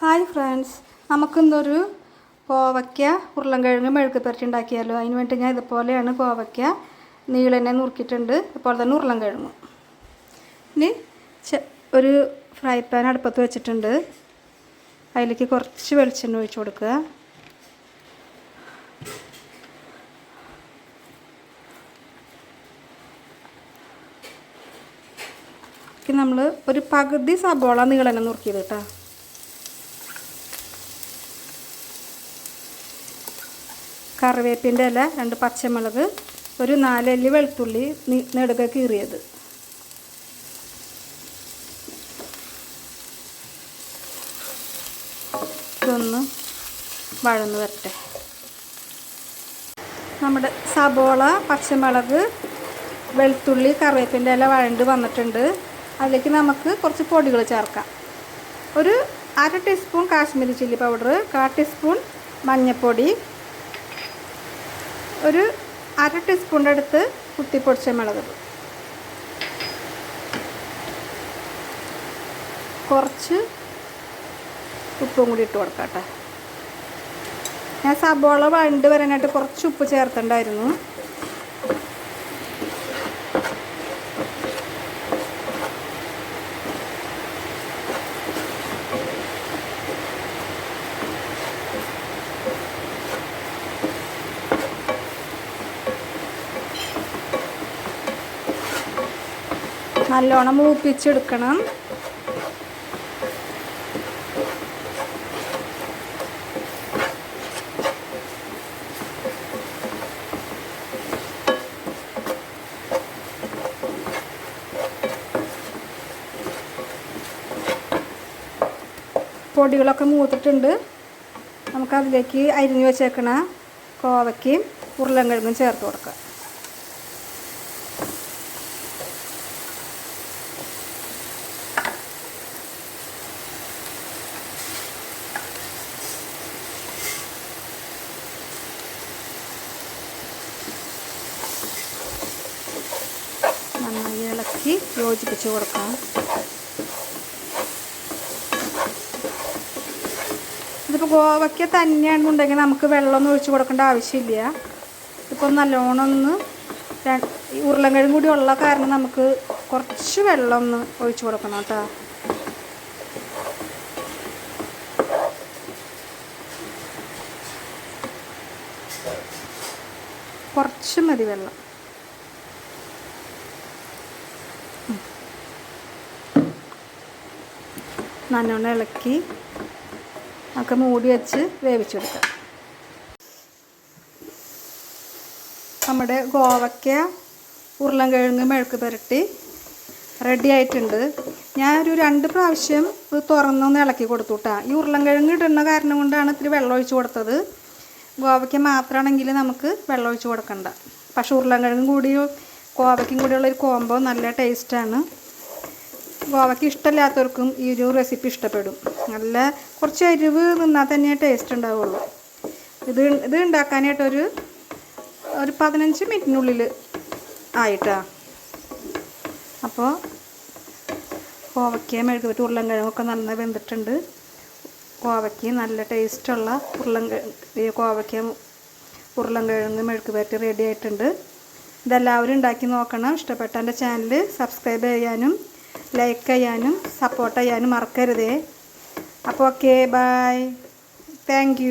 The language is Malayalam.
Hi friends. നമുക്കിന്നൊരു കോവയ്ക്ക ഉരുളൻകിഴങ്ങ് മെഴുക്ക് പുരട്ടി ഉണ്ടാക്കിയാലോ? അതിന് വേണ്ടി ഞാൻ ഇതുപോലെയാണ് കോവയ്ക്ക നീളനെ നുറുക്കിയിട്ടുണ്ട്. അതുപോലെ തന്നെ ഉരുളൻകിഴങ്ങും. ഇനി ഒരു ഫ്രൈ പാൻ അടുപ്പത്ത് വെച്ചിട്ടുണ്ട്. അതിലേക്ക് കുറച്ച് വെളിച്ചെണ്ണ ഒഴിച്ച് കൊടുക്കുക. നമ്മൾ ഒരു പകുതി സബോള നീളനെ നുറുക്കിയത് കേട്ടോ. കറിവേപ്പിന്റെ ഇല രണ്ട് പച്ചമുളക് ഒരു നാലല്ലി വെളുത്തുള്ളി നെടുക കീറിയത്. ഇതൊന്ന് വഴന്ന് വരട്ടെ. നമ്മുടെ സബോള പച്ചമുളക് വെളുത്തുള്ളി കറിവേപ്പിന്റെ ഇല വഴണ്ട് വന്നിട്ടുണ്ട്. അതിലേക്ക് നമുക്ക് കുറച്ച് പൊടികൾ ചേർക്കാം. ഒരു അര ടീസ്പൂൺ കാശ്മീരി ചില്ലി പൗഡർ കാ ടീസ്പൂൺ മഞ്ഞൾപ്പൊടി ഒരു അര ടീസ്പൂണിന്റെ അടുത്ത് കുത്തിപ്പൊടിച്ച മുളക്. കുറച്ച് ഉപ്പും കൂടി ഇട്ട് കൊടുക്കാം കേട്ടോ ഞാൻ സബോള വണ്ട് വരാനായിട്ട് കുറച്ച് ഉപ്പ് ചേർത്തിട്ടുണ്ടായിരുന്നു. നല്ലോണം മൂപ്പിച്ചെടുക്കണം. പൊടികളൊക്കെ മൂത്തിട്ടുണ്ട്. നമുക്കതിലേക്ക് അരിഞ്ഞു വെച്ചേക്കണ കോവയ്ക്കും ഉരുളൻ കിഴങ്ങും ചേർത്ത് കൊടുക്കാം. ഇളക്കി യോജിപ്പിച്ച് കൊടുക്കാം. ഇതിപ്പോൾ ഗോവയ്ക്ക തന്നെയാണെന്നുണ്ടെങ്കിൽ നമുക്ക് വെള്ളമൊന്നും ഒഴിച്ച് കൊടുക്കേണ്ട ആവശ്യമില്ല. ഇപ്പോൾ നല്ലോണം ഒന്ന് ര- കൂടി ഉള്ള കാരണം നമുക്ക് കുറച്ച് വെള്ളം ഒന്ന് ഒഴിച്ച് കൊടുക്കണം കേട്ടോ. കുറച്ച് മതി വെള്ളം. നല്ലോണം ഇളക്കി ഒക്കെ മൂടി വെച്ച് വേവിച്ചെടുക്കാം. നമ്മുടെ ഗോവയ്ക്ക ഉരുളൻകിഴങ്ങ് മെഴുക്ക് പുരട്ടി റെഡി ആയിട്ടുണ്ട്. ഞാനൊരു രണ്ട് പ്രാവശ്യം ഇത് തുറന്നൊന്ന് ഇളക്കി കൊടുത്തു കേട്ടോ ഈ ഉരുളൻകിഴങ്ങ് ഇടുന്ന കാരണം കൊണ്ടാണ് ഇത്തിരി വെള്ളം ഒഴിച്ച് കൊടുത്തത്. ഗോവയ്ക്ക മാത്രമാണെങ്കിൽ നമുക്ക് വെള്ളം ഒഴിച്ച് കൊടുക്കണ്ട. പക്ഷെ ഉരുളൻകിഴങ്ങും കൂടി കോവയ്ക്കും കൂടിയുള്ളൊരു കോംബോ നല്ല ടേസ്റ്റാണ് ഗോവയ്ക്ക് ഇഷ്ടമില്ലാത്തവർക്കും ഈ ഒരു റെസിപ്പി ഇഷ്ടപ്പെടും. നല്ല കുറച്ച് എരിവ് നിന്നാൽ തന്നെ ടേസ്റ്റ് ഉണ്ടാവുള്ളൂ. ഇത് ഇത് ഉണ്ടാക്കാനായിട്ടൊരു ഒരു പതിനഞ്ച് മിനിറ്റിനുള്ളിൽ ആയിട്ടാ. അപ്പോൾ കോവയ്ക്ക മെഴുക്ക് പറ്റി ഉരുളൻകിഴങ്ങൊക്കെ നന്നായി വെന്തിട്ടുണ്ട്. കോവയ്ക്ക് നല്ല ടേസ്റ്റുള്ള ഈ കോവയ്ക്ക ഉരുളൻകിഴങ്ങ് മെഴുക്ക് പറ്റി റെഡി ആയിട്ടുണ്ട്. ഇതെല്ലാവരും ഉണ്ടാക്കി നോക്കണം. ഇഷ്ടപ്പെട്ട എന്റെ ചാനൽ സബ്സ്ക്രൈബ് ചെയ്യാനും ലൈക്ക് ചെയ്യാനും സപ്പോർട്ട് ചെയ്യാനും മറക്കരുതേ. അപ്പോൾ ഓക്കെ ബായ് താങ്ക്